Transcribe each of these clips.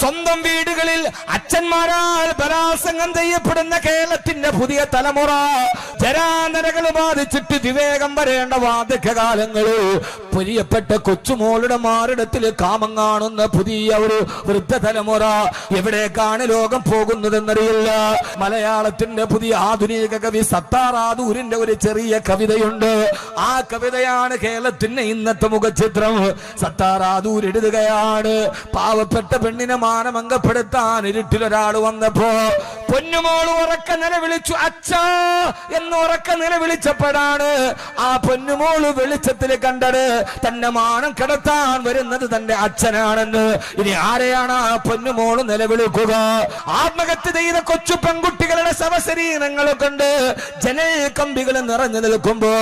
സ്വന്തം വീടുകളിൽ അച്ഛന്മാരാൽ ബലാസംഗം ചെയ്യപ്പെടുന്ന കേരളത്തിന്റെ പുതിയ തലമുറ ജരാനരകൾ ബാധിച്ചിട്ട് വിവേകം വരേണ്ട വാർദ്ധക്യകാലങ്ങൾ. പ്രിയപ്പെട്ട കൊച്ചുമോളുടെ മാറിടത്തിൽ കാമം കാണുന്ന പുതിയ ഒരു വൃദ്ധതലമുറ എവിടേക്കാണ് ലോകം പോകുന്നതെന്നറിയില്ല. മലയാളത്തിന്റെ പുതിയ ആധുനിക കവി സത്താറാദൂരിന്റെ ഒരു ചെറിയ കവിതയുണ്ട്. ആ കവിതയാണ് കേരളത്തിന്റെ ഇന്നത്തെ മുഖചിത്രം. സത്താറാദൂർ എഴുതുകയാണ്. പാവപ്പെട്ട പെണ്ണിനെ മാനമംഗപ്പെടുത്താൻ ഇരുട്ടിലൊരാൾ വന്നപ്പോ പൊന്നുമോൾ ഉറക്ക നിലവിളിച്ചു അച്ഛാ എന്ന് ഉറക്ക നിലവിളിച്ചപ്പോഴാണ് ആ പൊന്നുമോൾ വെളിച്ചത്തിൽ കണ്ടത്. തന്റെ മാണം കിടത്താൻ വരുന്നത് തന്റെ അച്ഛനാണെന്ന്. ഇനി ആരെയാണ് ആ പൊന്നുമോൾ നിലവിളിക്കുക? ആത്മഹത്യ ചെയ്ത കൊച്ചു പെൺകുട്ടികളുടെ ശവശരീരങ്ങൾ കൊണ്ട് ജനൽ കമ്പികൾ നിറഞ്ഞു നിൽക്കുമ്പോ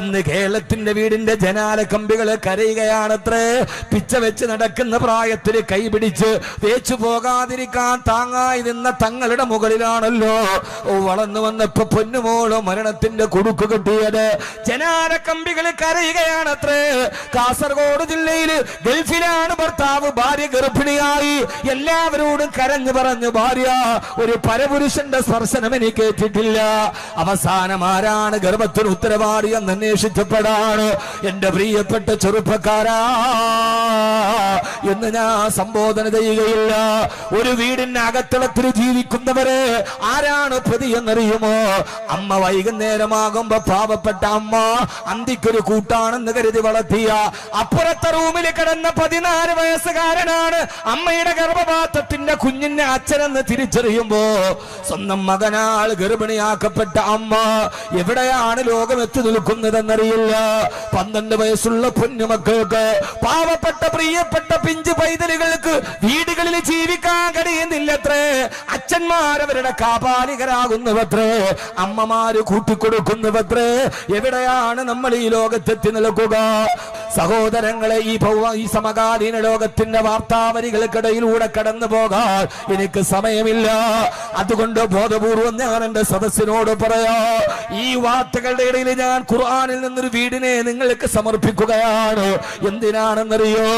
ഇന്ന് കേരളത്തിന്റെ വീടിന്റെ ജനാല കമ്പികൾ കരയുകയാണത്രേ. പിച്ച വെച്ച് നടക്കുന്ന പ്രായത്തിൽ കൈപിടിച്ച് തേച്ചു പോകാതിരിക്കാൻ താങ്ങായി നിന്ന തങ്ങളുടെ മുകളിലാണല്ലോ ഓ, വളർന്നു വന്നപ്പോ പൊന്നുമോൾ മരണത്തിന്റെ കുടുക്ക് കിട്ടിയത്. ജനാര കമ്പികൾ കരയുകയാണത്രേ. കാസർഗോഡ് ജില്ലയിൽ ഗൾഫിലാണ് ഭർത്താവ് ഭാര്യ ഗർഭിണിയായി. എല്ലാവരോടും കരഞ്ഞു പറഞ്ഞു ഭാര്യ ഒരു പരപുരുഷന്റെ സ്പർശനം എനിക്ക് ഏറ്റിട്ടില്ല അവസാനം ആരാണ് ഗർഭത്തിന് ഉത്തരവാദി എന്ന് അന്വേഷിച്ചപ്പോഴാണ് എന്റെ പ്രിയപ്പെട്ട ചെറുപ്പക്കാരാ എന്ന് ഞാൻ സംബോധന ചെയ്യുകയില്ല. ഒരു വീടിന്റെ അകത്തളത്തിൽ ജീവിക്കുന്നവര് ആരാണ് പ്രതി എന്നറിയുമോ? അമ്മ വൈകുന്നേരമാകുമ്പോ പാവപ്പെട്ട അമ്മ അന്തിക്കൊരു കൂട്ടാണെന്ന് കരുതി വളർത്തിയ അപ്പുറത്തെ റൂമിൽ കിടന്ന പതിനാല് വയസ്സുകാരനാണ് അമ്മയുടെ ഗർഭപാത്രത്തിന്റെ കുഞ്ഞിന്റെ അച്ഛനെന്ന് തിരിച്ചറിയുമ്പോ സ്വന്തം മകനാൾ ഗർഭിണിയാക്കപ്പെട്ട അമ്മ എവിടെയാണ് ലോകം എത്തി നിൽക്കുന്നതെന്നറിയില്ല. പന്ത്രണ്ട് വയസ്സുള്ള കുഞ്ഞുമക്കൾക്ക് പാവപ്പെട്ട പ്രിയപ്പെട്ട പിഞ്ചു പൈതലുകൾക്ക് വീടുകളിൽ ജീവിക്കാൻ കഴിയുന്നില്ലത്രേ. അച്ഛന്മാരവരുടെ കാപാലികരാകുന്നുവത്രേ അമ്മമാര് കൂട്ടിക്കൊടുക്കുന്നുവത്രേ എവിടെയാണ് നമ്മൾ ഈ ലോകത്തെത്തി നിൽക്കുക? സഹോദരങ്ങളെ ഈ ഈ സമകാലീന ലോകത്തിന്റെ വാർത്താവരികൾക്കിടയിലൂടെ കടന്നു പോകാൻ എനിക്ക് സമയമില്ല. അതുകൊണ്ട് ബോധപൂർവം ഞാൻ എന്റെ സദസ്സിനോട് പറയാ ഈ വാർത്തകളുടെ ഇടയിൽ ഞാൻ ഖുർആാനിൽ നിന്നൊരു വീടിനെ നിങ്ങൾക്ക് സമർപ്പിക്കുകയാണ്. എന്തിനാണെന്നറിയോ?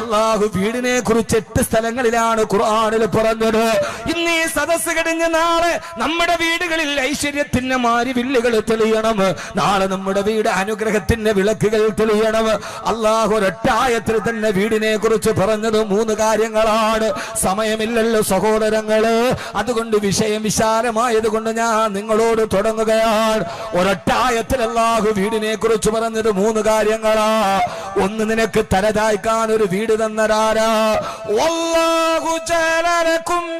അള്ളാഹു വീടിനെ കുറിച്ച് എട്ട് സ്ഥലങ്ങളിലാണ് ഖുർആാനിൽ പറഞ്ഞത്. ഇന്ന് ഈ സദസ്സ് കഴിഞ്ഞ് നാളെ നമ്മുടെ വീടുകളിൽ ഐശ്വര്യത്തിന്റെ മാരി വില്ലുകൾ തെളിയണം. നാളെ നമ്മുടെ വീട് അനുഗ്രഹത്തിന്റെ വിളക്കുകൾ തെളിയണം. അള്ളാഹു ഒരൊറ്റായത്തിൽ തന്നെ വീടിനെ കുറിച്ച് പറഞ്ഞത് മൂന്ന് കാര്യങ്ങളാണ്. സമയമില്ലല്ലോ സഹോദരങ്ങൾ. അതുകൊണ്ട് വിഷയം വിശാലമായത് കൊണ്ട് ഞാൻ നിങ്ങളോട് തുടങ്ങുകയാണ്. ഒരൊറ്റായത്തിൽ അള്ളാഹു വീടിനെ കുറിച്ച് പറഞ്ഞത് മൂന്ന് കാര്യങ്ങളാ. ഒന്ന് നിനക്ക് തലതായ്ക്കാൻ ഒരു വീട് തന്നരാരാ ഒല്ലാഹു ജലലക്കും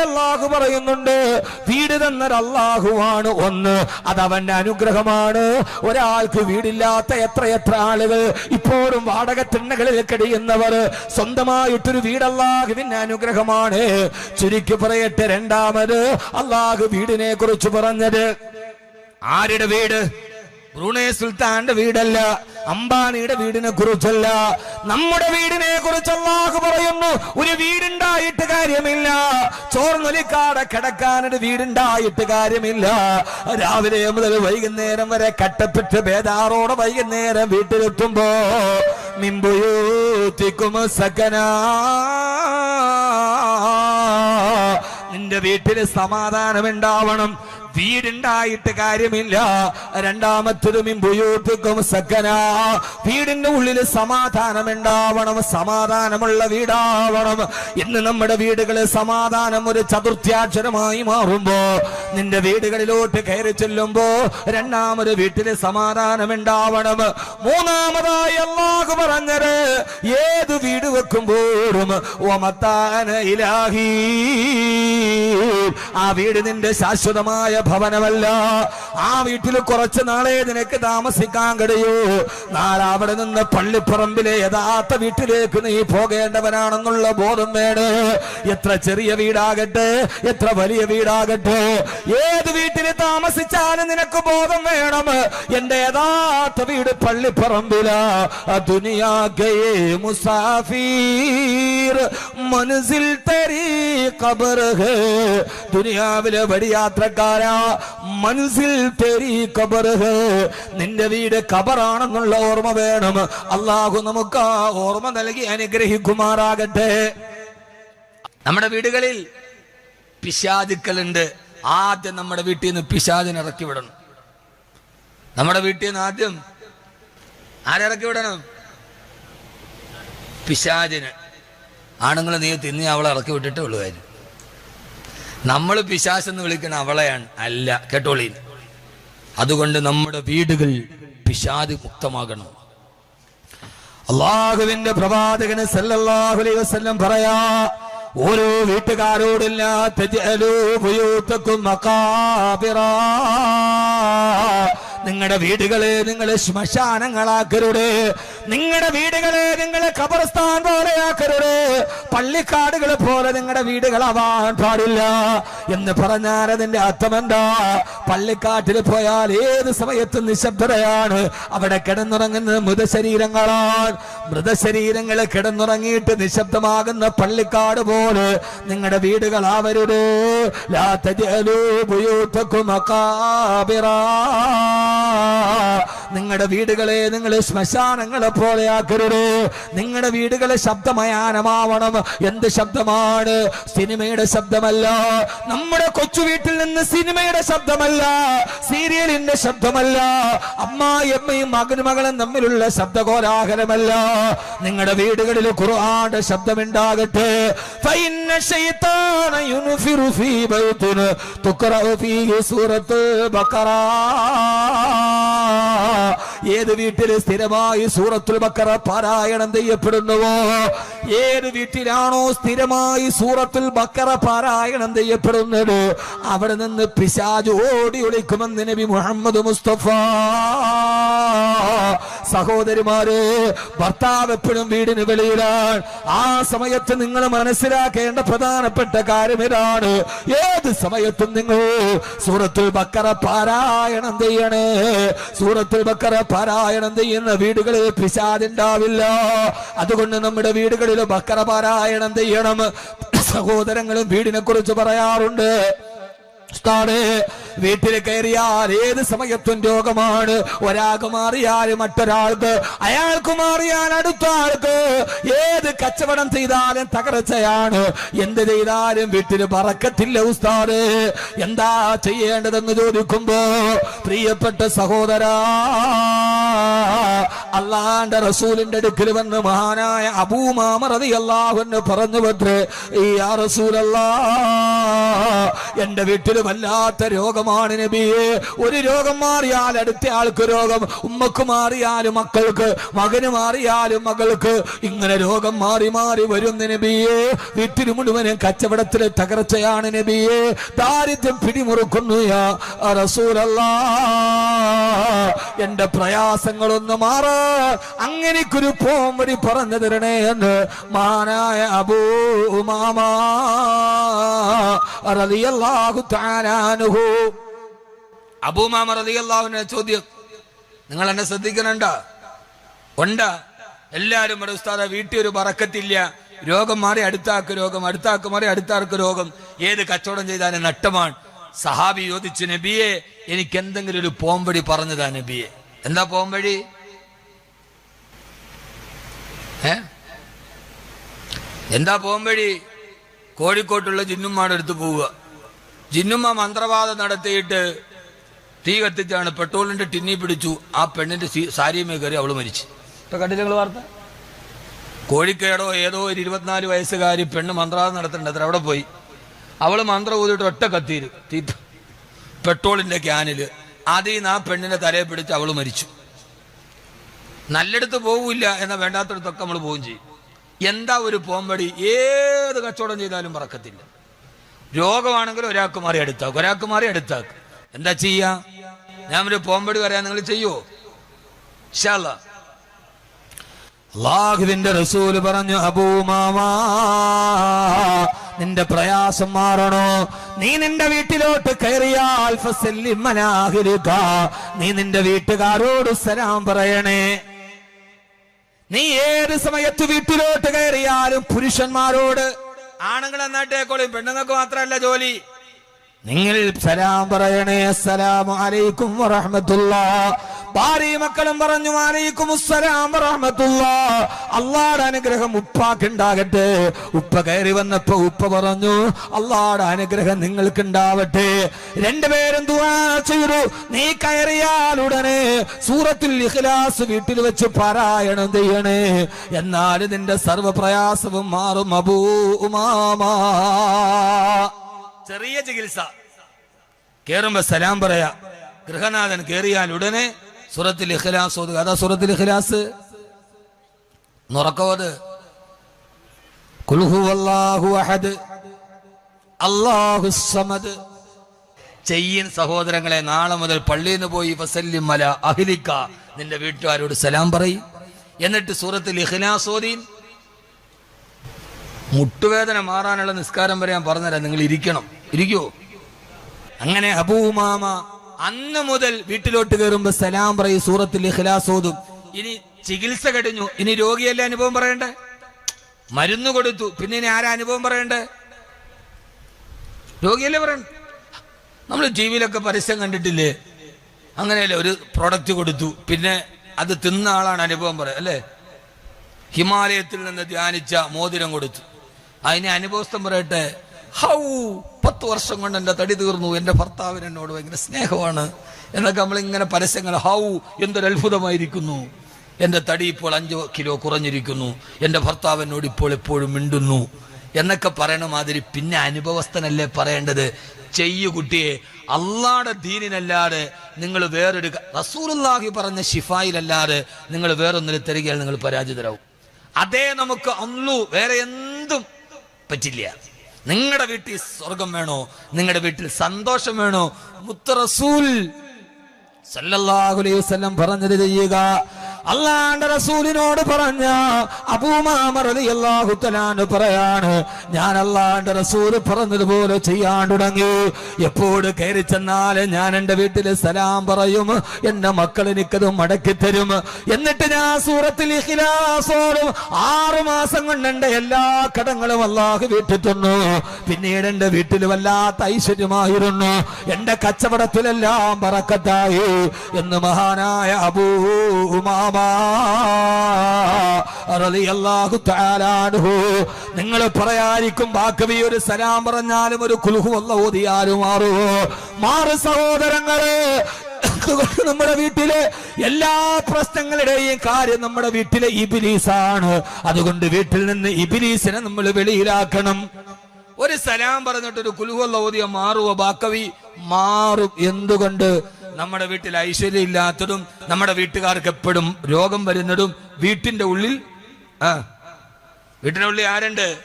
അള്ളാഹു പറയുന്നുണ്ട് വീട് തന്നൊരു അള്ളാഹുവാണ് ഒന്ന്. അത് അവന്റെ അനുഗ്രഹമാണ്. ഒരാൾക്ക് വീടില്ലാത്ത എത്ര എത്ര ആളുകൾ ഇപ്പോഴും വാടക തിണ്ണകളിൽ കഴിയുന്നവർ സ്വന്തമായിട്ടൊരു വീട് അള്ളാഹുവിന്റെ അനുഗ്രഹമാണ്. ചുരുക്കി പറയട്ടെ രണ്ടാമത് അള്ളാഹു വീടിനെ കുറിച്ച് പറഞ്ഞത്. ആരുടെ വീട്? ബ്രൂണേ സുൽത്താന്റെ വീടല്ല അംബാനിയുടെ വീടിനെ കുറിച്ചല്ല. നമ്മുടെ വീടിനെ കുറിച്ച് അള്ളാഹു പറയുന്നു ഒരു വീടുണ്ടായിട്ട് കാര്യമില്ല. ചോർന്നൊലിക്കാടെ കിടക്കാനൊരു വീടുണ്ടായിട്ട് കാര്യമില്ല. രാവിലെ മുതൽ വൈകുന്നേരം വരെ കട്ടപ്പെട്ട് ബേദാറോടെ വൈകുന്നേരം വീട്ടിലെത്തുമ്പോ മിമ്പുയൂത്തിക്കും സകനാ. നിന്റെ വീട്ടിൽ സമാധാനം ഉണ്ടാവണം വീടുണ്ടായിട്ട് കാര്യമില്ല. രണ്ടാമത്തതും ഇമ്പുയൂത്തുക്കും സക്കന. വീടിന്റെ ഉള്ളിൽ സമാധാനം ഉണ്ടാവണം സമാധാനമുള്ള വീടാവണം. ഇന്ന് നമ്മുടെ വീടുകളിൽ സമാധാനം ഒരു ചതുർത്ഥ്യാക്ഷരമായി മാറുമ്പോ നിന്റെ വീടുകളിലോട്ട് കയറി ചെല്ലുമ്പോ രണ്ടാമൊരു വീട്ടിൽ സമാധാനം ഉണ്ടാവണം മൂന്നാമതായി അള്ളാഹു പറഞ്ഞത് ഏത് വീട് വെക്കുമ്പോഴും ഒമത്താന ഇലാഹി. ആ വീട് നിന്റെ ശാശ്വതമായ ഭവനമല്ല. ആ വീട്ടിൽ കുറച്ച് നാളെ നിനക്ക് താമസിക്കാൻ കഴിയൂ. നാളെ അവിടെ നിന്ന് പള്ളിപ്പറമ്പിലെ യഥാർത്ഥ വീട്ടിലേക്ക് നീ പോകേണ്ടവനാണെന്നുള്ള ബോധം വേണ് എത്ര ചെറിയ വീടാകട്ടെ എത്ര വലിയ വീടാകട്ടെ ഏത് വീട്ടിൽ താമസിച്ചാലും നിനക്ക് ബോധം വേണം. എന്റെ യഥാർത്ഥ വീട് പള്ളിപ്പറമ്പില. മുസാഫീർ ദുനിയാവിലെ വഴിയാത്രക്കാരാ മനസ്സിൽ തെരി കബർ. നിന്റെ വീട് കബറാണെന്നുള്ള ഓർമ്മ വേണം. അള്ളാഹു നമുക്ക് ആ ഓർമ്മ നൽകി അനുഗ്രഹിക്കുമാറാകട്ടെ. നമ്മുടെ വീടുകളിൽ പിശാചുക്കളുണ്ട്. ആദ്യം നമ്മുടെ വീട്ടിൽ നിന്ന് പിശാചിനെ ഇറക്കി വിടണം. നമ്മുടെ വീട്ടിൽ നിന്ന് ആദ്യം ആരിറക്കി വിടണം? പിശാചിന്. ആണുങ്ങൾ നീ തിന്നി അവളെ ഇറക്കി വിട്ടിട്ടേ ഉള്ളൂ കാര്യം. നമ്മൾ പിശാസ് എന്ന് വിളിക്കുന്ന അവളെയാണ്. അല്ല കേട്ടോളി. അതുകൊണ്ട് നമ്മുടെ വീടുകൾ പിശാദ് മുക്തമാകണം. അള്ളാഹുവിന്റെ പ്രവാചകന് സല്ലല്ലാഹു അലൈഹി വസല്ലം പറയാ ഓരോ വീട്ടുകാരോടില്ല തജ്അലൂ ബുയൂത്തക്കും മഖാബിറാ നിങ്ങളുടെ വീടുകളെ നിങ്ങൾ ശ്മശാനങ്ങളാക്കരുത്. നിങ്ങളുടെ വീടുകളെ നിങ്ങൾ ഖബർസ്ഥാൻ പോലെയാക്കരുത്. പള്ളിക്കാടുകളെ പോലെ നിങ്ങളുടെ വീടുകളാവാൻ പാടില്ല എന്ന് പറഞ്ഞാൽ അതിന്റെ അർത്ഥം എന്താ? പള്ളിക്കാട്ടിൽ പോയാൽ ഏത് സമയത്തും നിശബ്ദതയാണ്. അവിടെ കിടന്നുറങ്ങുന്ന മൃതശരീരങ്ങളാണ് മൃതശരീരങ്ങൾ കിടന്നുറങ്ങിയിട്ട് നിശബ്ദമാകുന്ന പള്ളിക്കാട് പോലെ നിങ്ങളുടെ വീടുകളാവരുത്. ലാ തജ്അലൂ ബുയൂത്തക്കും മഖാബിറാ നിങ്ങളുടെ വീടുകളെ നിങ്ങൾ ശ്മശാനങ്ങളെ പോലെയാക്കരുത് നിങ്ങളുടെ വീടുകളെ ശബ്ദമയാനമാവണം. എന്ത് ശബ്ദമാണ്? സിനിമയുടെ ശബ്ദമല്ല. നമ്മുടെ കൊച്ചു വീട്ടിൽ നിന്ന് സിനിമയുടെ ശബ്ദമല്ല. സീരിയലിന്റെ ശബ്ദമല്ല. അമ്മായിയമ്മയും മകനുമകളും തമ്മിലുള്ള ശബ്ദകോലാഹലമല്ല. നിങ്ങളുടെ വീടുകളിൽ ഖുർആന്റെ ശബ്ദമുണ്ടാകട്ടെ. തുക്കറ ഫീ ബക്കറാ ഏത് വീട്ടിൽ സ്ഥിരമായി സൂറത്തുൽ ബക്കറ പാരായണം ചെയ്യപ്പെടുന്നുവോ? ഏത് വീട്ടിലാണോ സ്ഥിരമായി സൂറത്തുൽ ബക്കറ പാരായണം ചെയ്യപ്പെടുന്നത്? അവിടെ നിന്ന് പിശാജ് ഓടി ഒളിക്കുമെന്ന് നബി മുഹമ്മദ് മുസ്തഫ. സഹോദരിമാര് ഭർത്താവ് എപ്പോഴും വീടിന് വെളിയിലാണ്. ആ സമയത്ത് നിങ്ങൾ മനസ്സിലാക്കേണ്ട പ്രധാനപ്പെട്ട കാര്യം ഇതാണ്. ഏത് സമയത്തും നിങ്ങൾ സൂറത്തുൽ ബക്കറ പാരായണം ചെയ്യണേ. സൂറത്തുൽ ബക്കറ പാരായണം ചെയ്യുന്ന വീടുകളിൽ പിശാദുണ്ടാവില്ല അതുകൊണ്ട് നമ്മുടെ വീടുകളിൽ ബക്കറ പാരായണം ചെയ്യണം. സഹോദരങ്ങളും വീടിനെ കുറിച്ച് പറയാറുണ്ട്. ഉസ്താദേ, വീട്ടിൽ കയറിയാൽ ഏത് സമയത്തും രോഗമാണ്. ഒരാൾക്ക് മാറിയാൽ മറ്റൊരാൾക്ക് അയാൾക്ക് മാറിയാൽ അടുത്ത ആൾക്ക് ഏത് കച്ചവടം ചെയ്താലും തകർച്ചയാണ്. എന്ത് ചെയ്താലും വീട്ടിൽ പറക്കത്തില്ല ഉസ്താദ്. എന്താ ചെയ്യേണ്ടതെന്ന് ചോദിക്കുമ്പോ പ്രിയപ്പെട്ട സഹോദര അള്ളാന്റെ റസൂലിന്റെ അടുക്കൽ വന്ന് മഹാനായ അബൂമാമറതി അള്ളാഹുന്ന് പറഞ്ഞു പറ്റേ ഈ ആ റസൂലല്ലാ എന്റെ വീട്ടിൽ വല്ലാത്ത രോഗമാണ് നബിയെ. ഒരു രോഗം മാറിയാൽ അടുത്ത ആൾക്ക് രോഗം. ഉമ്മക്ക് മാറിയാലും മക്കൾക്ക് മകന് മാറിയാലും മകൾക്ക്. ഇങ്ങനെ രോഗം മാറി മാറി വരുന്ന നബിയെ. വീട്ടിന് മുഴുവനും കച്ചവടത്തിലെ തകർച്ചയാണ് നബിയെ. ദാരിദ്ര്യം പിടിമുറുക്കുന്നു എന്റെ പ്രയാസങ്ങളൊന്ന് മാറാ. അങ്ങനെക്കൊരു പോംവടി പറഞ്ഞു തരണേ എന്ന് മാനായ അബൂ ഉമാമാ അബൂമാമ ചോദ്യം. നിങ്ങൾ എന്നെ ശ്രദ്ധിക്കുന്നുണ്ട്? ഉണ്ട്? എല്ലാവരും ഒരു ഉസ്താദ വീട്ടിൽ ഒരു പറക്കത്തില്ല രോഗം മാറി അടുത്താക്ക് രോഗം അടുത്താക്ക് മാറി അടുത്താർക്ക് രോഗം. ഏത് കച്ചവടം ചെയ്താലും നട്ടമാണ് സഹാബി ചോദിച്ചു നബിയെ എനിക്ക് എന്തെങ്കിലും ഒരു പോംവഴി പറഞ്ഞതാ നബിയെ. എന്താ പോംവഴി? ഏ? എന്താ പോംവഴി? കോഴിക്കോട്ടുള്ള ജിന്നുമാണ് അടുത്ത് പോവുക. ജിന്നുമ്മ മന്ത്രവാദം നടത്തിയിട്ട് തീ കത്തിച്ചാണ് പെട്രോളിന്റെ ടിന്നി പിടിച്ചു. ആ പെണ്ണിന്റെ സാരിയുമേ കയറി അവൾ മരിച്ചു. ഇപ്പൊ കണ്ടില്ല നിങ്ങൾ വാർത്ത? കോഴിക്കേടോ ഏതോ ഒരു ഇരുപത്തിനാല് വയസ്സുകാരി പെണ്ണ് മന്ത്രവാദം നടത്തേണ്ടത് അത്ര അവിടെ പോയി. അവൾ മന്ത്രം ഊതിയിട്ട് ഒറ്റ കത്തിയിരു തീ പെട്രോളിന്റെ ക്യാനിൽ. അതിൽ നിന്ന് ആ പെണ്ണിനെ തലയെ പിടിച്ച് അവൾ മരിച്ചു. നല്ലയിടത്ത് പോവില്ല എന്ന വേണ്ടാത്തടത്തൊക്കെ നമ്മൾ പോവുകയും ചെയ്യും. എന്താ ഒരു പോംവടി? ഏത് കച്ചവടം ചെയ്താലും പറക്കത്തില്ല രോഗമാണെങ്കിൽ ഒരാൾക്ക് മാറി അടുത്താക്കും ഒരാൾക്ക് മാറി അടുത്താക്കും എന്താ ചെയ്യാ? ഞാൻ ഒരു പോമ്പടി പറയാൻ നിങ്ങൾ ചെയ്യുവോ ലാഹുവിന്റെ അള്ളാഹുവിന്റെ റസൂൽ പറഞ്ഞു അബൂമാമാ നിന്റെ പ്രയാസം മാറണോ? നീ നിന്റെ വീട്ടിലോട്ട് കയറിയാൽ. നീ നിന്റെ വീട്ടുകാരോട് സലാം പറയണേ. നീ ഏത് സമയത്ത് വീട്ടിലോട്ട് കയറിയാലും പുരുഷന്മാരോട് ആണുങ്ങൾ എന്നാട്ടേക്കോളും പെണ്ണുങ്ങൾക്ക് മാത്രമല്ല ജോലി. നിങ്ങൾ സലാം പറയണേ. അസ്സലാമു അലൈക്കും വറഹ്മത്തുള്ള. ഭാര്യ മക്കളും പറഞ്ഞു അള്ളാടെ അനുഗ്രഹം ഉപ്പാക്കുണ്ടാകട്ടെ. ഉപ്പ കയറി വന്നപ്പോ ഉപ്പ പറഞ്ഞു അള്ളാടെ അനുഗ്രഹം നിങ്ങൾക്ക് ഉണ്ടാവട്ടെ രണ്ടുപേരും ചെയ്തു. നീ കയറിയാൽ ഉടനെ സൂറത്തിൽ ഇഖ്ലാസ് വീട്ടിൽ വെച്ച് പാരായണം ചെയ്യണേ. എന്നാൽ നിന്റെ സർവപ്രയാസവും മാറും അബൂ ചെറിയ ചികിത്സ. കേറുമ്പോ സലാം പറയാ ഗൃഹനാഥൻ കേറിയാൽ ഉടനെ സുറത്തിൽ ഇഖ്ലാസ് ഓതുക. അതാ സുറത്തിൽ ഇഖ്ലാസ്. നുറക്കോത് അഹദ്. ചെയ്യൻ സഹോദരങ്ങളെ നാളെ മുതൽ പള്ളിയിൽ നിന്ന് പോയി ഫസല്ലിം മല അഹിലിക്ക. നിന്റെ വീട്ടുകാരോട് സലാം പറയും. എന്നിട്ട് സൂറത്തിൽ ഇഖ്ലാസ് ഓതി. മുട്ടുവേദന മാറാനുള്ള നിസ്കാരം വരെ ഞാൻ പറഞ്ഞുതരാം. നിങ്ങൾ ഇരിക്കണം. ഇരിക്കോ. അങ്ങനെ അബൂമാമ അന്ന് മുതൽ വീട്ടിലോട്ട് കയറുമ്പോ സലാം പറയും സൂറത്തിൽ ഇഖ്ലാസ് ഓതും. ഇനി ചികിത്സ കഴിഞ്ഞു ഇനി രോഗിയല്ലേ അനുഭവം പറയണ്ടേ? മരുന്ന് കൊടുത്തു പിന്നെ ഇനി ആരാ അനുഭവം പറയണ്ടേ? രോഗിയല്ലേ പറയണ്ട? നമ്മൾ ടി വിയിലൊക്കെ പരസ്യം കണ്ടിട്ടില്ലേ? അങ്ങനെയല്ലേ ഒരു പ്രൊഡക്റ്റ് കൊടുത്തു പിന്നെ അത് തിന്ന ആളാണ് അനുഭവം പറയുക അല്ലേ? ഹിമാലയത്തിൽ നിന്ന് ധ്യാനിച്ച മോതിരം കൊടുത്തു. അതിനെ അനുഭവസ്ഥം പറയട്ടെ? ഹൗ പത്ത് വർഷം കൊണ്ട് എന്റെ തടി തീർന്നു. എന്റെ ഭർത്താവിന് എന്നോട് ഭയങ്കര സ്നേഹമാണ്. എന്നൊക്കെ നമ്മളിങ്ങനെ പരസ്യങ്ങൾ ഹൗ എന്തൊരു അത്ഭുതമായിരിക്കുന്നു. എന്റെ തടി ഇപ്പോൾ അഞ്ച് കിലോ കുറഞ്ഞിരിക്കുന്നു. എന്റെ ഭർത്താവ് എന്നോട് ഇപ്പോൾ എപ്പോഴും മിണ്ടുന്നു. എന്നൊക്കെ പറയണ മാതിരി പിന്നെ അനുഭവസ്ഥനല്ലേ പറയേണ്ടത്? ചെയ്യു കുട്ടിയെ അള്ളാടെ ദീനിനല്ലാതെ നിങ്ങൾ വേറൊരു റസൂലുള്ളാഹി പറഞ്ഞ ഷിഫായിലല്ലാതെ നിങ്ങൾ വേറൊന്നിൽ തരികയാൽ നിങ്ങൾ പരാജിതരാവും. അതേ നമുക്ക് അന്നു വേറെ എന്തും പറ്റില്ല. നിങ്ങളുടെ വീട്ടിൽ സ്വർഗം വേണോ? നിങ്ങളുടെ വീട്ടിൽ സന്തോഷം വേണോ? മുത്തറസൂൽ. സല്ലല്ലാഹു അലൈഹി വസല്ലം പറഞ്ഞത് ചെയ്യുക. അള്ളാന്റെ റസൂലിനോട് പറഞ്ഞ അബൂമാമറിയാഹു തലാന് പറയാണ് ഞാൻ അള്ളാന്റെ റസൂൽ പറഞ്ഞതുപോലെ ചെയ്യാൻ തുടങ്ങി. എപ്പോഴും കയറി ചെന്നാൽ ഞാൻ എന്റെ വീട്ടിൽ സലാം പറയും എന്റെ മക്കൾ എനിക്കത് മടക്കി തരും. എന്നിട്ട് ഞാൻ സൂറത്തിൽ ഇഖിലാസോടും ആറു മാസം കൊണ്ട് എന്റെ എല്ലാ കടങ്ങളും അള്ളാഹു വീട്ടിൽ തന്നു. പിന്നീട് എന്റെ വീട്ടിൽ വല്ലാത്ത ഐശ്വര്യമായിരുന്നു. എന്റെ കച്ചവടത്തിലെല്ലാം പറക്കത്തായി. എന്ന് മഹാനായ അബൂ നിങ്ങൾ പറയാതിരിക്കും ബാക്കവി ഒരു സലാം പറഞ്ഞാലും ഒരു കുലുഹു വല്ല ഓതിയാലും മാറുമോ മാറ് സഹോദരങ്ങളെ നമ്മുടെ വീട്ടിലെ എല്ലാ പ്രശ്നങ്ങളുടെയും കാര്യം നമ്മുടെ വീട്ടിലെ ഇബിലീസാണ്. അതുകൊണ്ട് വീട്ടിൽ നിന്ന് ഇബിലീസിനെ നമ്മൾ വെളിയിലാക്കണം. ഒരു സലാം പറഞ്ഞിട്ട് ഒരു കുലുഹുള്ള ഓതിയ മാറുവോ ബാക്കവി മാറും. എന്തുകൊണ്ട്? നമ്മുടെ വീട്ടിൽ ഐശ്വര്യം ഇല്ലാത്തതും നമ്മുടെ വീട്ടുകാർക്ക് എപ്പോഴും രോഗം വരുന്നതും വീട്ടിന്റെ ഉള്ളിൽ ആ വീട്ടിന്റെ ഉള്ളിൽ ആരുണ്ട്?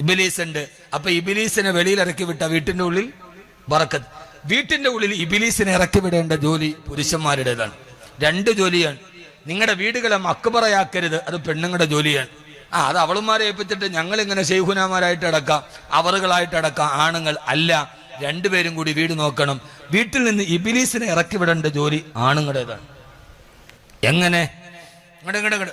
ഇബിലീസ് ഉണ്ട് അപ്പൊ ഇബിലീസിനെ വെളിയിൽ ഇറക്കി വിട്ട വീട്ടിന്റെ ഉള്ളിൽ വറക്കത്ത് വീട്ടിന്റെ ഉള്ളിൽ ഇബിലീസിനെ ഇറക്കി വിടേണ്ട ജോലി പുരുഷന്മാരുടേതാണ്. രണ്ട് ജോലിയാണ്. നിങ്ങളുടെ വീടുകളെ മക്കുപറയാക്കരുത് അത് പെണ്ണുങ്ങളുടെ ജോലിയാണ്. ആ അത് അവളുമാരെ ഏൽപ്പിച്ചിട്ട് ഞങ്ങൾ ഇങ്ങനെ ശൈഖുനാമാരായിട്ട് അടക്കാം അവറുകളായിട്ട് അടക്കാം ആണുങ്ങൾ അല്ല. രണ്ടുപേരും കൂടി വീട് നോക്കണം. വീട്ടിൽ നിന്ന് ഇബിലീസിനെ ഇറക്കി വിടേണ്ട ജോലി ആണുങ്ങളുടേതാണ്. എങ്ങനെ? ഇങ്ങോട്ട്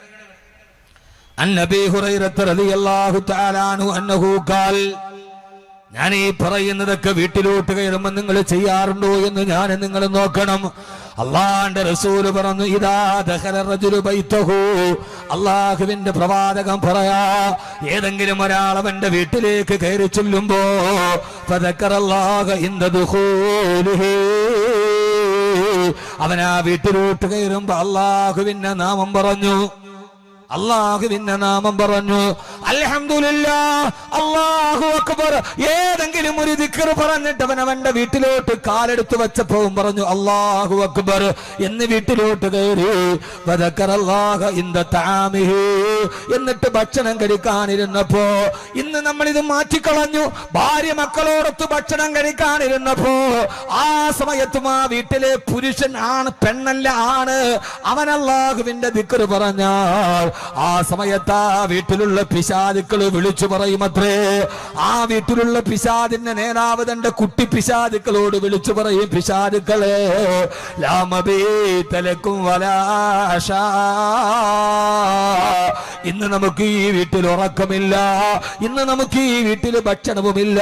ഞാൻ ഈ പറയുന്നതൊക്കെ വീട്ടിലോട്ട് കയറുമ്പോൾ നിങ്ങൾ ചെയ്യാറുണ്ടോ എന്ന് ഞാൻ നിങ്ങൾ നോക്കണം. അള്ളാന്റെ റസൂൽ പറഞ്ഞു ഇതാ അള്ളാഹുവിന്റെ പ്രവാചകം പറയാ ഏതെങ്കിലും ഒരാൾ അവന്റെ വീട്ടിലേക്ക് കയറി ചൊല്ലുമ്പോ അവൻ ആ വീട്ടിലോട്ട് കയറുമ്പോ അള്ളാഹുവിന്റെ നാമം പറഞ്ഞു അള്ളാഹുവിന്റെ നാമം പറഞ്ഞു അക്ബർ. ഏതെങ്കിലും ഒരു ദിക്കർ പറഞ്ഞിട്ട് അവൻ അവന്റെ വീട്ടിലോട്ട് കാലെടുത്ത് വെച്ചപ്പോ പറഞ്ഞു അള്ളാഹു അക്ബർ. എന്ന് വീട്ടിലോട്ട് കയറി. എന്നിട്ട് ഭക്ഷണം കഴിക്കാനിരുന്നപ്പോ ഇന്ന് നമ്മൾ ഇത് മാറ്റിക്കളഞ്ഞു. ഭാര്യ മക്കളോടൊത്ത് ഭക്ഷണം കഴിക്കാനിരുന്നപ്പോ ആ സമയത്തും ആ വീട്ടിലെ പുരുഷൻ ആണ് പെണ്ണല്ല ആണ്. അവൻ അള്ളാഹുവിന്റെ ദിക്കർ പറഞ്ഞാൽ ആ സമയത്ത് ആ വീട്ടിലുള്ള പിശാ പിശാചുക്കൾ വിളിച്ചു പറയുമത്രേ ആ വീട്ടിലുള്ള പിശാദിന്റെ നേതാവ് തന്റെ കുട്ടി പിശാദുക്കളോട് വിളിച്ചു പറയും പിശാദുക്കളെ ലാമബീത്തലക്കും വലാശ. ഇന്ന് നമുക്ക് ഈ വീട്ടിൽ ഉറക്കമില്ല ഇന്ന് നമുക്ക് ഈ വീട്ടിൽ ഭക്ഷണവുമില്ല.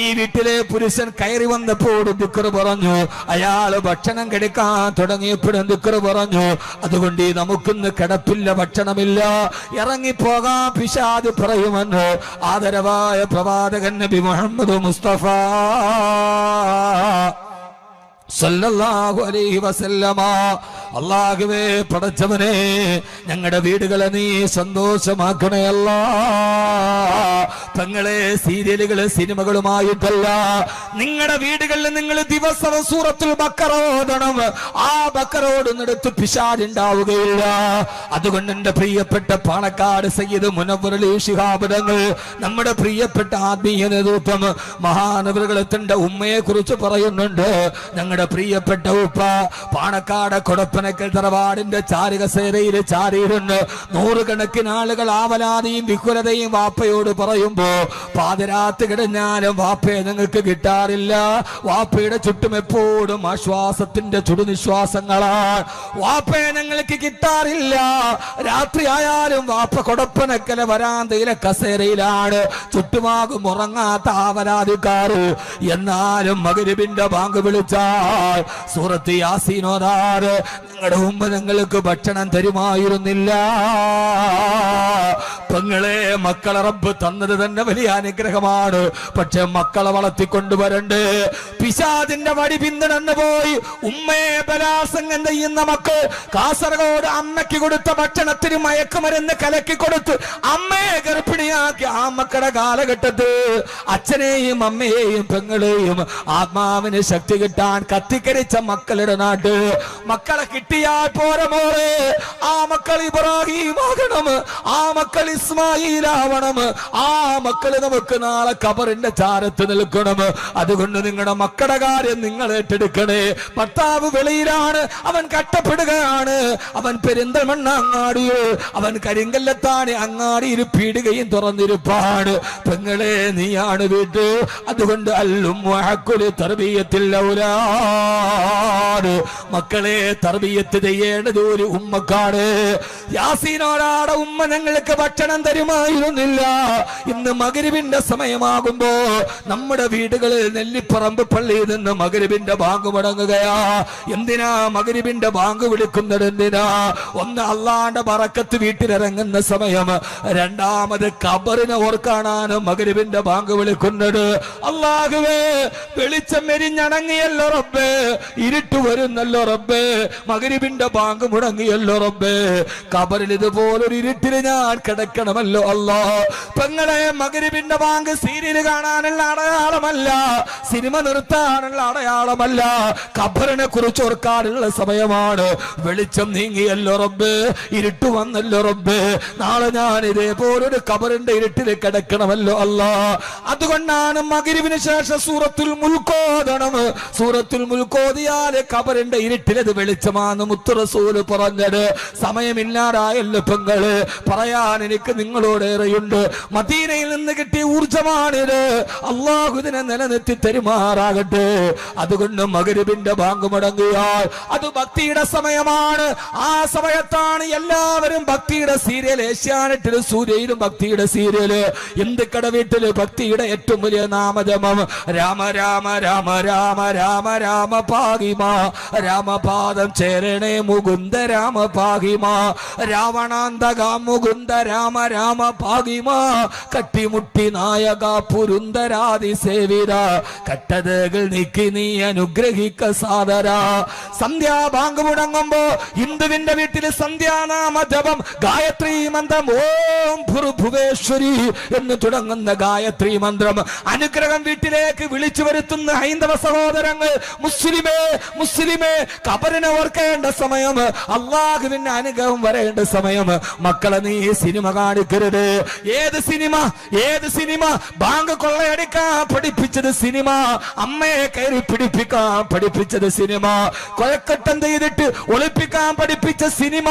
ഈ വീട്ടിലെ പുരുഷൻ കയറി വന്നപ്പോൾ ദുക്കർ പറഞ്ഞു അയാൾ ഭക്ഷണം കിടക്കാൻ തുടങ്ങിയപ്പോഴും ദുക്കർ പറഞ്ഞു അതുകൊണ്ട് നമുക്കിന്ന് കിടപ്പില്ല ഭക്ഷണമില്ല. ഇറങ്ങിപ്പോകാൻ പിശാദ് പറയുമെന്ന് ആദരവായ പ്രവാചകൻ നബി മുഹമ്മദ് മുസ്തഫ സല്ലല്ലാഹു അലൈഹി വസല്ലമ അള്ളാഹുവേ പടച്ചവനെ ഞങ്ങളുടെ വീടുകളെ നീ സന്തോഷമാക്കണേ അല്ല തങ്ങളെ സീരിയലുകൾ സിനിമകളുമായിട്ടല്ല നിങ്ങളുടെ വീടുകളിൽ നിങ്ങൾ ദിവസം സൂറത്തിൽ ബക്കറോടണം ആ ബക്കറോട് നടത്ത് പിശാരുണ്ടാവുകയില്ല അതുകൊണ്ട് എന്റെ പ്രിയപ്പെട്ട പാണക്കാട് സയ്യിദ് മുനവറലി ശിഹാപുരങ്ങൾ നമ്മുടെ പ്രിയപ്പെട്ട ആത്മീയ നേതൃത്വം മഹാനവറുകൾ തന്റെ ഉമ്മയെ കുറിച്ച് പറയുന്നുണ്ട്. ഞങ്ങളുടെ പ്രിയപ്പെട്ട ഉപ്പ പാണക്കാട് കൊടപ്പനക്കൽ തറവാടിന്റെ ചാരികസേരയിൽ ചാരിയിരുന്ന്. നൂറുകണക്കിന് ആളുകൾ ആവലാതിയും വിഹുലതയും വാപ്പയോട് പറയുമ്പോ പാതിരാത്ത് കിടഞ്ഞാലും വാപ്പയെ നിങ്ങൾക്ക് കിട്ടാറില്ല. വാപ്പയുടെ ചുറ്റും എപ്പോഴും ആശ്വാസത്തിന്റെ ചുടുനിശ്വാസങ്ങളാണ്. വാപ്പയെ നിങ്ങൾക്ക് കിട്ടാറില്ല. രാത്രി ആയാലും വാപ്പ കൊടപ്പനക്കല വരാന്തയിലെ കസേരയിലാണ്. ചുറ്റുമാകും ഉറങ്ങാത്ത ആവലാതിക്കാർ എന്നാലും മകരുവിന്റെ ബാങ്ക് വിളിച്ചാൽ സൂറത്ത് യാസീനോദാറ് നിങ്ങളുടെ മുമ്പ് നിങ്ങൾക്ക് ഭക്ഷണം തരുമായിരുന്നില്ല. പെങ്ങളെ മക്കളെ റബ്ബ് തന്നത് തന്നെ വലിയ അനുഗ്രഹമാണ്. പക്ഷെ മക്കളെ വളർത്തിക്കൊണ്ടുവരണ്ട്. പിശാദിന്റെ വടി പിന്തുടർന്നു പോയി. ഉമ്മയെ ബലാസംഗം ചെയ്യുന്ന മക്കൾ കാസർഗോഡ് അമ്മയ്ക്ക് കൊടുത്ത ഭക്ഷണത്തിന് മയക്കുമരുന്ന് കലക്കി കൊടുത്ത് അമ്മയെ ഗർഭിണിയാക്കി ആ മക്കളുടെ കാലഘട്ടത്ത് അച്ഛനെയും അമ്മയെയും പെങ്ങളെയും ആത്മാവിന് ശക്തി കിട്ടാൻ കത്തിക്കരിച്ച മക്കളുടെ നാട്ട് മക്കളെ കിട്ടിയാൽ പോരെ മോളെ. ആ മക്കൾ ഇബ്രാഹിം ആകണം. ആ മക്കൾ ഇസ്മായിലാവണം ആ മക്കൾ നമുക്ക് നാളെ കബറിന്റെ ചാരത്ത് നിൽക്കണം. അതുകൊണ്ട് നിങ്ങളുടെ മക്കളുടെ കാര്യം നിങ്ങൾ ഏറ്റെടുക്കണേ. ഭർത്താവ് വെളിയിലാണ്. അവൻ കട്ടപ്പെടുകയാണ് അവൻ പെരിന്തൽമണ്ണ അങ്ങാടിയോ അവൻ കരിങ്കല്ലത്താണ് അങ്ങാടിയിൽ പീടുകയും തുറന്നിരുപ്പാണ്. പെങ്ങളെ നീയാണ് വീട്ട്. അതുകൊണ്ട് അല്ലും മക്കളെ തർബീയത്തിൽ മക്കളെ തർബീയത്ത് ചെയ്യേണ്ടത് ഒരു ഉമ്മക്കാണ്. യാസീനോടാടെ ഉമ്മ ഞങ്ങൾക്ക് ഭക്ഷണം തരുമായിരുന്നില്ല. ഇന്ന് മകരുവിന്റെ സമയമാകുമ്പോ നമ്മുടെ വീടുകളിൽ നെല്ലിപ്പറമ്പ് പള്ളിയിൽ നിന്ന് മകരുവിന്റെ ബാങ്ക് മുടങ്ങുകയാ. എന്തിനാ മകരുവിന്റെ ബാങ്ക് വിളിക്കുന്നത് എന്തിനാ? ഒന്ന് അള്ളാന്റെ പറക്കത്ത് വീട്ടിലിറങ്ങുന്ന സമയം രണ്ടാമത് കബറിനെ ഓർക്കാനാണ് മകരുവിന്റെ ബാങ്ക് വിളിക്കുന്നത്. അള്ളാഹുവേ വെളിച്ചം എരിഞ്ഞണങ്ങിയല്ലോ റബ്ബേ ഇരുട്ട് വരുന്നല്ലോ റബ്ബേ മകരിവിന്റെ ബാങ്ക് മുടങ്ങിയല്ലോ റബ്ബേ. കബറിൽ ഇതുപോലൊരു ഇരുട്ടിൽ ഞാൻ കിടക്കണമല്ലോ അല്ലോ. പെങ്ങളെ മകരിവിന്റെ ബാങ്ക് സീരിയൽ കാണാനുള്ള അടയാളമല്ല. സിനിമ നിർത്താനുള്ള അടയാളമല്ല. കബറിനെ കുറിച്ച് ഓർക്കാനുള്ള സമയമാണ്. വെളിച്ചം നീങ്ങിയല്ലോ റബ്ബ്. ഇരുട്ട് വന്നല്ലോ റബ്ബ്. നാളെ ഞാൻ ഇതേപോലൊരു കബറിന്റെ ഇരുട്ടിൽ കിടക്കണമല്ലോ അല്ല. അതുകൊണ്ടാണ് മകരിവിന് ശേഷം സൂറത്തുൽ മുൽക്കോതണം സൂറത്തുൽ മുൽക്കോദിയാൽ കബറിന്റെ ഇരുട്ടിൽ അത് വെളിച്ചമാന്ന് മുത്തുറസൂൽ പറഞ്ഞത് സമയമില്ലാതായല്ലോ പെങ്ങൾ. പറയാൻ എനിക്ക് നിങ്ങളോടേറെയുണ്ട് മദീനയിൽ നിന്ന് കിട്ടിയ ഊർജമാണിത്. അള്ളാഹുദിനെ നിലനിർത്തി തരുമാറാകട്ടെ. അതുകൊണ്ട് മകരുവിന്റെ ബാങ്ക് മുടങ്ങിയാൽ അത് ഭക്തിയുടെ സമയമാണ്. ആ സമയത്താണ് എല്ലാവരും ഭക്തിയുടെ സീരിയൽ ഏഷ്യാനെറ്റിലും സൂര്യയിലും ഭക്തിയുടെ സീരിയൽ. ഹിന്ദുക്കട വീട്ടിൽ ഭക്തിയുടെ ഏറ്റവും വലിയ നാമജമം രാമ രാമ രാമ രാമ രാമ രാമ പാകിമാ രാമപാദം ചേരണേ മുകുന്ദ രാമ പാഹിമ രാവണാന്തക മുകുന്ദ രാമ രാമ പാഹിമ കട്ടിമുട്ടി നായക പുരുന്തരാതി സേവിത കട്ടതകൾ നീക്കി നീ അനുഗ്രഹിക്ക സാദര. സന്ധ്യാബാങ്ക് മുടങ്ങുമ്പോ ഹിന്ദുവിന്റെ വീട്ടിൽ സന്ധ്യാനാമ ജപം ഗായത്രി മന്ത്രം ഓം ഭുർഭുവേശ്വരി എന്ന് തുടങ്ങുന്ന ഗായത്രി മന്ത്രം. അനുഗ്രഹം വീട്ടിലേക്ക് വിളിച്ചു വരുത്തുന്ന ഹൈന്ദവ സഹോദരങ്ങൾ മുസ്ലിമേ മുസ്ലിമേ കബറിനെ ഓർക്കേണ്ട സമയം. അള്ളാഹുവിന്റെ അനുഗ്രഹം വരേണ്ട സമയം. മക്കളെ നീ സിനിമ കാണിക്കരുത്. ഏത് സിനിമ? ഏത് സിനിമ? ബാങ്ക് കൊള്ളയടിക്കാൻ പഠിപ്പിച്ചത് സിനിമ. അമ്മയെ കയറി പിടിപ്പിക്കാൻ പഠിപ്പിച്ചത് സിനിമ. കൊലക്കെട്ടം ചെയ്തിട്ട് ഒളിപ്പിക്കാൻ പഠിപ്പിച്ച സിനിമ.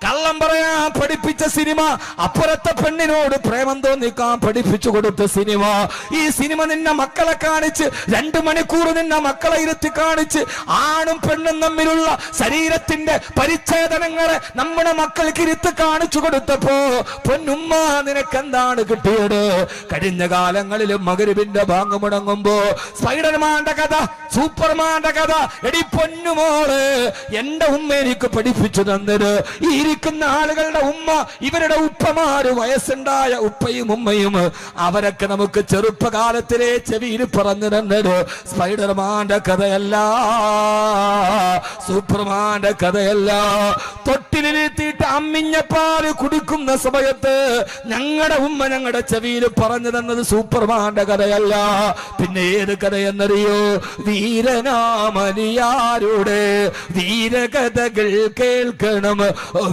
കള്ളം പറയാൻ പഠിപ്പിച്ച സിനിമ അപ്പുറത്തെ പെണ്ണിനോട് പ്രേമം തോന്നിക്കാൻ പഠിപ്പിച്ചു കൊടുത്ത സിനിമ. ഈ സിനിമ നിന്നെ മക്കളെ കാണിച്ച് രണ്ടു മണിക്കൂർ നിന്നെ മക്കളെ ഇരുത്തി കാണിച്ച് ആണും പെണ്ണും തമ്മിലുള്ള ശരീരത്തിന്റെ പരിച്ഛേദനങ്ങളെ നമ്മുടെ മക്കൾക്ക് ഇരുത്ത് കാണിച്ചു കൊടുത്തപ്പോ പൊന്നുമ്മ നിനക്ക് എന്താണ് കിട്ടിയത്? കഴിഞ്ഞ കാലങ്ങളിൽ മകരുവിന്റെ ഭാഗം മുടങ്ങുമ്പോ സ്പൈഡർമാന്റെ കഥ സൂപ്പർമാന്റെ കഥ എടി പൊന്നുമോൾ എന്റെ ഉമ്മ എനിക്ക് പഠിപ്പിച്ചു തന്നത് ഈ ഇരിക്കുന്ന ആളുകളുടെ ഉമ്മ ഇവരുടെ ഉപ്പമാര് വയസ്സുണ്ടായ ഉപ്പയും ഉമ്മയും അവരൊക്കെ നമുക്ക് ചെറുപ്പകാലത്തിലെ ചെവിയിൽ പറഞ്ഞു തന്നത് സ്പൈഡർമാന്റെ കഥയല്ല സൂപ്പർമാന്റെ കഥയല്ല. തൊട്ടിലിരുത്തിയിട്ട് അമ്മിഞ്ഞപ്പാൽ കുടിക്കുന്ന സമയത്ത് ഞങ്ങളുടെ ഉമ്മ ഞങ്ങളുടെ ചെവിയിൽ പറഞ്ഞു തന്നത് സൂപ്പർമാന്റെ കഥയല്ല. പിന്നെ ഏത് കഥയെന്നറിയോ? വീരനാമനിയാരുടെ വീരകഥകൾ കേൾക്കണം.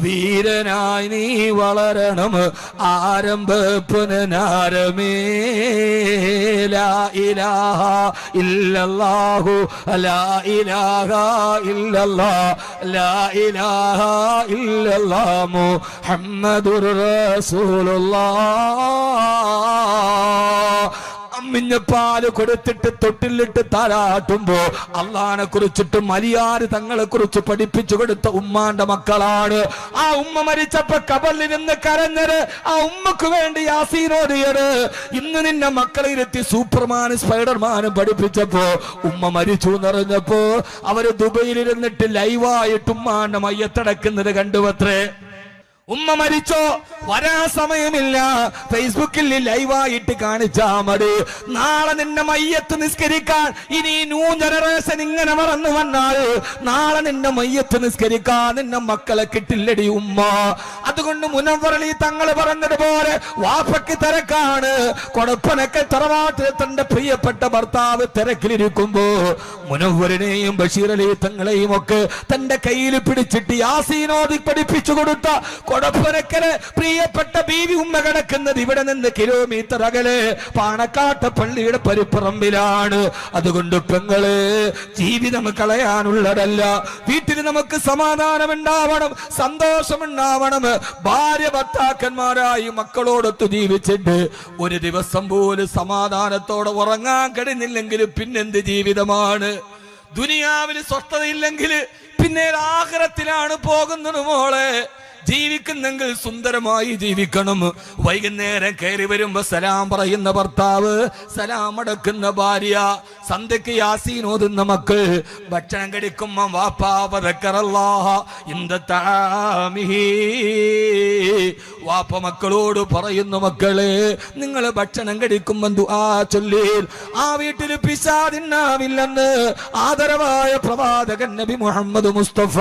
വീരനായി നീ വളരണം. ആരംഭ പുനനാരമേ ലാ ഇലാഹ ഇല്ലല്ലാഹു. ലാ ഇലാഹ ലാ ഇലാഹ അമ്മിഞ്ഞപ്പാൽ കൊടുത്തിട്ട് തൊട്ടിലിട്ട് താരാട്ടുമ്പോ അള്ളഹാനെ കുറിച്ചിട്ട് മലിയാര് തങ്ങളെ കുറിച്ച് പഠിപ്പിച്ചു കൊടുത്ത ഉമ്മാന്റെ മക്കളാണ്. ആ ഉമ്മ മരിച്ചപ്പോ നിന്ന് കരഞ്ഞര് ആ ഉമ്മക്ക് വേണ്ടി യാസീനോദിയത് ഇന്ന് നിന്നെ മക്കളെ ഇരുത്തി സൂപ്പർമാനും സ്പൈഡർമാനും പഠിപ്പിച്ചപ്പോ ഉമ്മ മരിച്ചു എന്നറിഞ്ഞപ്പോ അവർ ദുബൈയിലിരുന്നിട്ട് ലൈവായിട്ട് ഉമ്മാന്റെ മയ്യത്തടക്കുന്നത് കണ്ടുവത്രേ. ഉമ്മ മരിച്ചോ? വരാൻ സമയമില്ല. ഫേസ്ബുക്കിൽ ലൈവായിട്ട് കാണിച്ചാ മതി. നാളെ നിന്നെ മയ്യത്ത് നിസ്കരിക്കാൻ ഇനി ന്യൂ ജനറേഷൻ ഇങ്ങനെ മറന്നു വന്നാൽ നാളെ നിന്റെ മയ്യത്ത് നിസ്കരിക്കാൻ നിന്നെ മക്കളെ കിട്ടില്ലടി ഉമ്മ. അതുകൊണ്ട് മുനവറളി തങ്ങൾ പറഞ്ഞതുപോലെ വാപ്പയ്ക്ക് തിരക്കാണ്. കൊടപ്പനൊക്കെ തറവാട്ടിൽ തന്റെ പ്രിയപ്പെട്ട ഭർത്താവ് തിരക്കിലിരിക്കുമ്പോ മുനവറിനെയും ബഷീർ അലി തങ്ങളെയും ഒക്കെ തന്റെ കയ്യിൽ പിടിച്ചിട്ട് യാസീനോദി പഠിപ്പിച്ചു കൊടുത്ത കൊടപ്പനക്കൽ പ്രിയപ്പെട്ട ബീവി ഉമ്മ കിടക്കുന്നത് ഇവിടെ നിന്ന് കിലോമീറ്റർ അകലെ പാണക്കാട്ട് പള്ളിയുടെ പരിപ്പറമ്പിലാണ്. അതുകൊണ്ട് പെങ്ങൾ ജീവിതം കളയാനുള്ളതല്ല. വീട്ടിൽ നമുക്ക് സമാധാനം ഉണ്ടാവണം സന്തോഷം ഉണ്ടാവണം ഭാര്യ ഭർത്താക്കന്മാരായി മക്കളോടൊത്ത് ജീവിച്ചിട്ട് ഒരു ദിവസം പോലും സമാധാനത്തോടെ ഉറങ്ങാൻ കഴിയുന്നില്ലെങ്കിൽ പിന്നെന്ത് ജീവിതമാണ്? ദുനിയാവിൽ സ്വസ്ഥതയില്ലെങ്കിൽ പിന്നെ ആഹ്റത്തിലാണ് പോകുന്നത് മോളെ. ജീവിക്കുന്നെങ്കിൽ സുന്ദരമായി ജീവിക്കണം. വൈകുന്നേരം കയറി വരുമ്പോ സലാം പറയുന്ന ഭർത്താവ് സലാം അടക്കുന്ന ഭാര്യ സന്ധ്യക്ക് യാസീൻ ഓതുന്ന മക്കൾ ഭക്ഷണം കഴിക്കുമ്പോ വാപ്പ മക്കളോട് പറയുന്നു മക്കളെ നിങ്ങൾ ഭക്ഷണം കഴിക്കുമ്പോ ദുആ ചൊല്ലി ആ വീട്ടിൽ പിശാദിന്നാവില്ലെന്ന് ആദരവായ പ്രവാചകൻ നബി മുഹമ്മദ് മുസ്തഫ.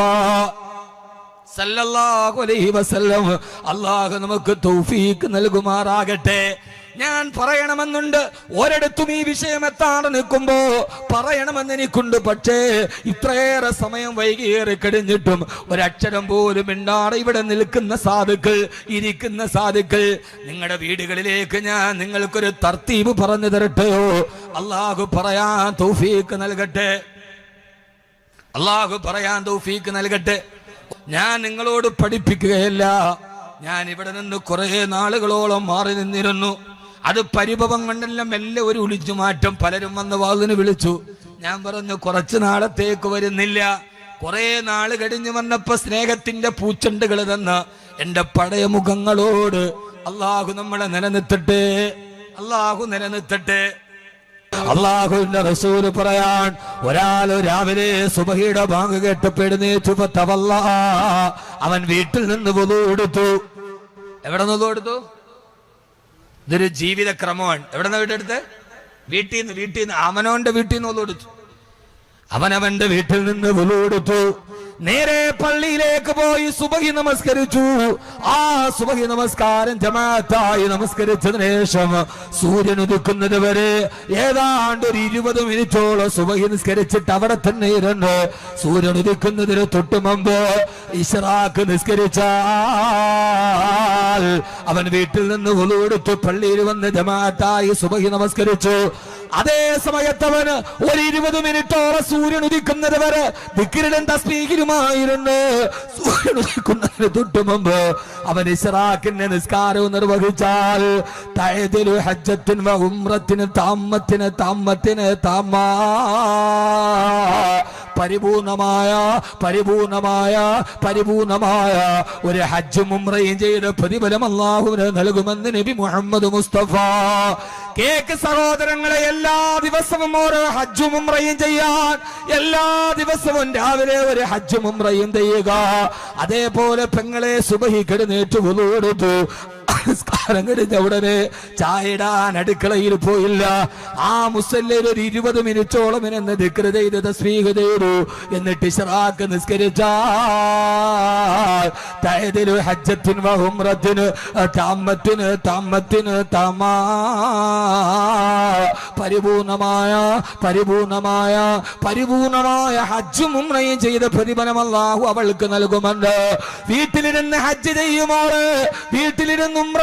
സല്ലല്ലാഹു അലൈഹി വസല്ലം. അള്ളാഹു നമുക്ക് തൗഫീക്ക് നൽകുമാറാകട്ടെ. ഞാൻ പറയണമെന്നുണ്ട്. ഒരിടത്തും ഈ വിഷയം എത്താതെ നിൽക്കുമ്പോ പറയണമെന്ന് എനിക്കുണ്ട്. പക്ഷേ ഇത്രയേറെ സമയം വൈകിയേറെ കഴിഞ്ഞിട്ടും ഒരക്ഷരം പോലും ഇണ്ടാടെ ഇവിടെ നിൽക്കുന്ന സാധുക്കൾ ഇരിക്കുന്ന സാധുക്കൾ നിങ്ങളുടെ വീടുകളിലേക്ക് ഞാൻ നിങ്ങൾക്കൊരു തർത്തീവ് പറഞ്ഞു തരട്ടെയോ അള്ളാഹു പറയാൻ തൗഫീക്ക് നൽകട്ടെ. അള്ളാഹു പറയാൻ തൗഫീക്ക് നൽകട്ടെ. ഞാൻ നിങ്ങളോട് പഠിപ്പിക്കുകയല്ല. ഞാൻ ഇവിടെ നിന്ന് കുറേ നാളുകളോളം മാറി നിന്നിരുന്നു. അത് പരിഭവം കൊണ്ടെല്ലാം മെല്ലെ ഒരു ഒളിച്ചു മാറ്റം പലരും വന്ന് വാതിന് വിളിച്ചു. ഞാൻ പറഞ്ഞു കുറച്ചു നാളത്തേക്ക് വരുന്നില്ല. കുറേ നാൾ കഴിഞ്ഞു വന്നപ്പോ സ്നേഹത്തിന്റെ പൂച്ചെണ്ടുകൾ തന്ന് എന്റെ പഴയ മുഖങ്ങളോട് അള്ളാഹു നമ്മളെ നിലനിർത്തട്ടെ. അള്ളാഹു നിലനിർത്തട്ടെ. അള്ളാഹുവിന്റെ റസൂൽ പറയാൻ ഒരാൾ രാവിലെ സുബഹിയുടെ ബാങ്ക് കേട്ടപ്പെടുന്നേറ്റു പത്തവല്ല തവല്ല അവൻ വീട്ടിൽ നിന്ന് പൊതു എടുത്തു എവിടെ നിന്ന് എടുത്തു ഇതൊരു ജീവിത ക്രമമാണ് എവിടെ നിന്ന് വീട്ടെടുത്ത് വീട്ടിൽ നിന്ന് വീട്ടിൽ നിന്ന്. അവനോന്റെ വീട്ടിൽ നിന്ന് കൊടുത്തു. എടുത്തു അവനവന്റെ വീട്ടിൽ നിന്ന് വധു എടുത്തു നേരെ പള്ളിയിലേക്ക് പോയി സുബഹി നമസ്കരിച്ചു. ആ സുബഹി നമസ്കാരം ജമാഅത്തായി നമസ്കരിച്ചതിന് ശേഷം സൂര്യൻ ഉദിക്കുന്നത് വരെ ഏതാണ്ട് ഒരു ഇരുപത് മിനിറ്റോളം സുബഹി നിസ്കരിച്ചിട്ട് അവിടെ തന്നെ ഇരുന്ന് സൂര്യൻ ഉദിക്കുന്നതിന് തൊട്ട് മുമ്പ് ഇഷറാക്ക് നിസ്കരിച്ച അവൻ വീട്ടിൽ നിന്ന് ഒലുവെടുത്ത് പള്ളിയിൽ വന്ന് ജമാഅത്തായി സുബഹി നമസ്കരിച്ചു. അതേ സമയത്തവന് ഒരു ഇരുപത് മിനിറ്റോളം സൂര്യൻ ഉദിക്കുന്നത് വരെ ദിക്കിരിലും തസ്മീകിലുമായിരുന്നു സൂര്യൻ ഉദിക്കുന്നതിന് തൊട്ടു മുമ്പ് അവൻ ഇസ്രാഖിന്റെ നിസ്കാരവും നിർവഹിച്ചാൽ തയതിലു ഹജ്ജത്തിന് ഉമ്രത്തിന് താമത്തിന് താമത്തിന് താമ. പരിപൂർണമായ പരിപൂർണമായ പരിപൂർണമായ ഒരു ഹജ്ജും ഉമ്രയും ചെയ്ത പ്രതിഫലം അള്ളാഹുവിന് നൽകുമെന്ന് നബി മുഹമ്മദ് മുസ്തഫ കേക്ക് സഹോദരങ്ങളെ എല്ലാ ദിവസവും ഓരോ ഹജ്ജും ഉംറയും ചെയ്യാൻ എല്ലാ ദിവസവും രാവിലെ ഒരു ഹജ്ജും ഉംറയും ചെയ്യുക. അതേപോലെ പെങ്ങളെ സുബഹി കെടുന്നേറ്റ് കൊടുത്തു നിസ്കാരം കഴിഞ്ഞ ഉടനെ ചായടാൻ അടുക്കളയിൽ പോയില്ല. ആ മുസല്ലയിൽ ഒരു ഇരുപത് മിനിറ്റോളം എന്ന് ദിക്ര ചെയ്ത് തസ്ബീഹ് ചെയ്തു. എന്നിട്ട് ഷിറാക്ക് നിസ്കരിച്ചു ഹജ്ജത്തിന് താമത്തിന് താമത്തിന് തമാ പരിപൂർണമായ പരിപൂർണമായ പരിപൂർണമായ ഹജ്ജും ഉംറയും ചെയ്ത പ്രതിഫലം അള്ളാഹു അവൾക്ക് നൽകുമുണ്ട് വീട്ടിലിരുന്ന് ഹജ്ജ് ചെയ്യുമോ വീട്ടിലിരുന്ന് ഉമ്ര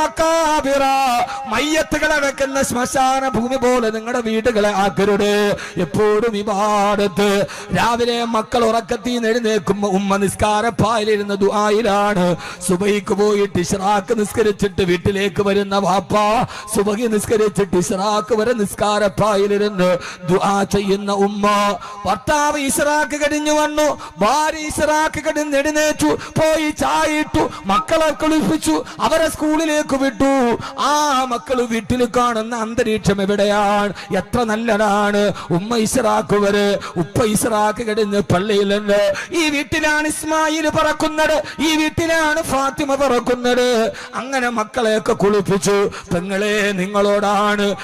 മക്കാബിറ മയ്യത്തുകളെ വെക്കുന്ന ശ്മശാന ഭൂമി പോലെ നിങ്ങളുടെ വീടുകളെ ആക്കരുത് എപ്പോഴും ഇബാദത്ത്. രാവിലെ മക്കൾ ഉറക്കത്തിൽ നിന്ന് എഴുന്നേക്കുമ്പോ ഉമ്മ നിസ്കാരപ്പായിലിരുന്ന ദുആയിലാണ്. സുബൈക്ക് പോയിട്ട് ഇഷ്റാഖ് നിസ്കരിച്ചിട്ട് വീട്ടിലേക്ക് വരുന്ന വാപ്പ സുബഹി നിസ്കരിച്ചിട്ട് ഇസ്രാക്ക് വരെ നിസ്കാരപ്പായിലിരുന്ന് ദുആ ചെയ്യുന്ന ഉമ്മ. ഭർത്താവ് ഇസ്രാക്ക് കഴിഞ്ഞു വന്നു ഭാര്യ ഇസ്രാക്ക് കഴിഞ്ഞ് എഴുന്നേറ്റു പോയി ചായിട്ടു മക്കളെ കുളിപ്പിച്ചു അവരെ സ്കൂളിലേക്ക് വിട്ടു. ആ മക്കൾ വീട്ടിൽ കാണുന്ന അന്തരീക്ഷം എവിടെയാണ്? എത്ര നല്ലതാണ്. ഉമ്മ ഇസ്രാക്ക് വരെ ഉപ്പ ഇസ്രാക്ക് കഴിഞ്ഞ് പള്ളിയിൽ ഈ വീട്ടിലാണ് ഇസ്മായിൽ പറക്കുന്നത് ഈ വീട്ടിലാണ് ഫാത്തിമ പറക്കുന്നത്. അങ്ങനെ മക്കളെയൊക്കെ കുളിപ്പിച്ചു. പെങ്ങളെ നിങ്ങളോടാണ്